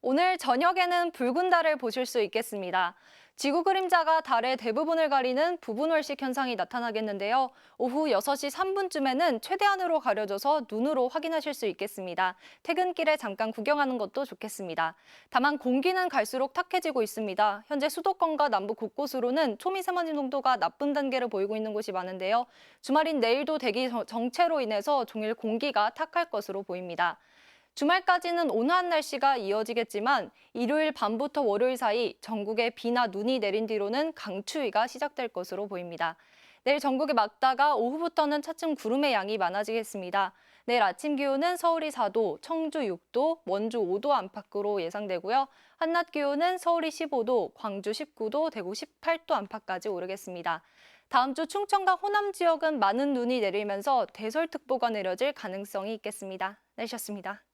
오늘 저녁에는 붉은 달을 보실 수 있겠습니다. 지구 그림자가 달의 대부분을 가리는 부분월식 현상이 나타나겠는데요. 오후 6시 3분쯤에는 최대한으로 가려져서 눈으로 확인하실 수 있겠습니다. 퇴근길에 잠깐 구경하는 것도 좋겠습니다. 다만 공기는 갈수록 탁해지고 있습니다. 현재 수도권과 남부 곳곳으로는 초미세먼지 농도가 나쁜 단계를 보이고 있는 곳이 많은데요. 주말인 내일도 대기 정- 정체로 인해서 종일 공기가 탁할 것으로 보입니다. 주말까지는 온화한 날씨가 이어지겠지만 일요일 밤부터 월요일 사이 전국에 비나 눈이 내린 뒤로는 강추위가 시작될 것으로 보입니다. 내일 전국에 막다가 오후부터는 차츰 구름의 양이 많아지겠습니다. 내일 아침 기온은 서울이 4도, 청주 6도, 원주 5도 안팎으로 예상되고요. 한낮 기온은 서울이 15도, 광주 19도, 대구 18도 안팎까지 오르겠습니다. 다음 주 충청과 호남 지역은 많은 눈이 내리면서 대설특보가 내려질 가능성이 있겠습니다. 날씨였습니다.